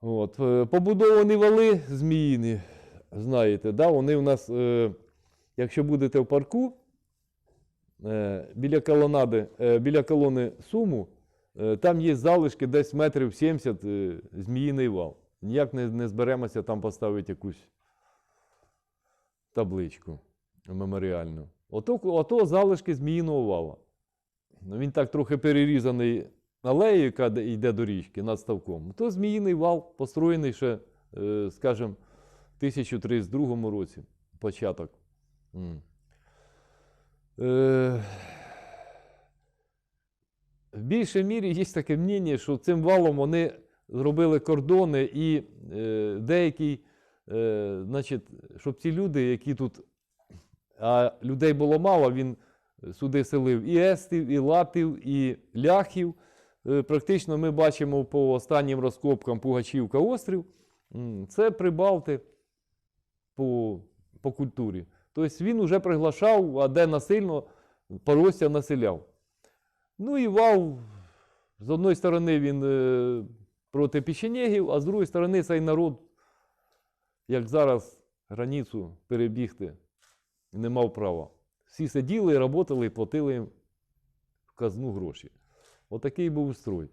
От. е, Побудовані вали зміїні, знаєте, да? вони у нас, е, якщо будете в парку, е, біля колонади, е, біля колони Суму, е, там є залишки десь метрів 70 е, зміїний вал. Ніяк не, не зберемося там поставити якусь табличку меморіальну. Ото, ото залишки зміїного вала. Він так трохи перерізаний алеєю, яка йде до річки над ставком. То зміїний вал построєний ще, скажімо, в 1032 році, початок. Е, В більшій мірі є таке мнення, що цим валом вони зробили кордони і е, деякі, е, значить, щоб ці люди, які тут, а людей було мало, він сюди селив і естів, і латів, і ляхів. Е, Практично ми бачимо по останнім розкопкам Пугачівка острів. Це прибалти по, по культурі. Тобто він вже приглашав, а де насильно Поросся населяв. Ну і вал, з одної сторони, він е, проти печенегів, а з другої сторони цей народ, як зараз, границю перебігти не мав права. Всі сиділи, працювали і платили їм в казну гроші. Отакий був строй.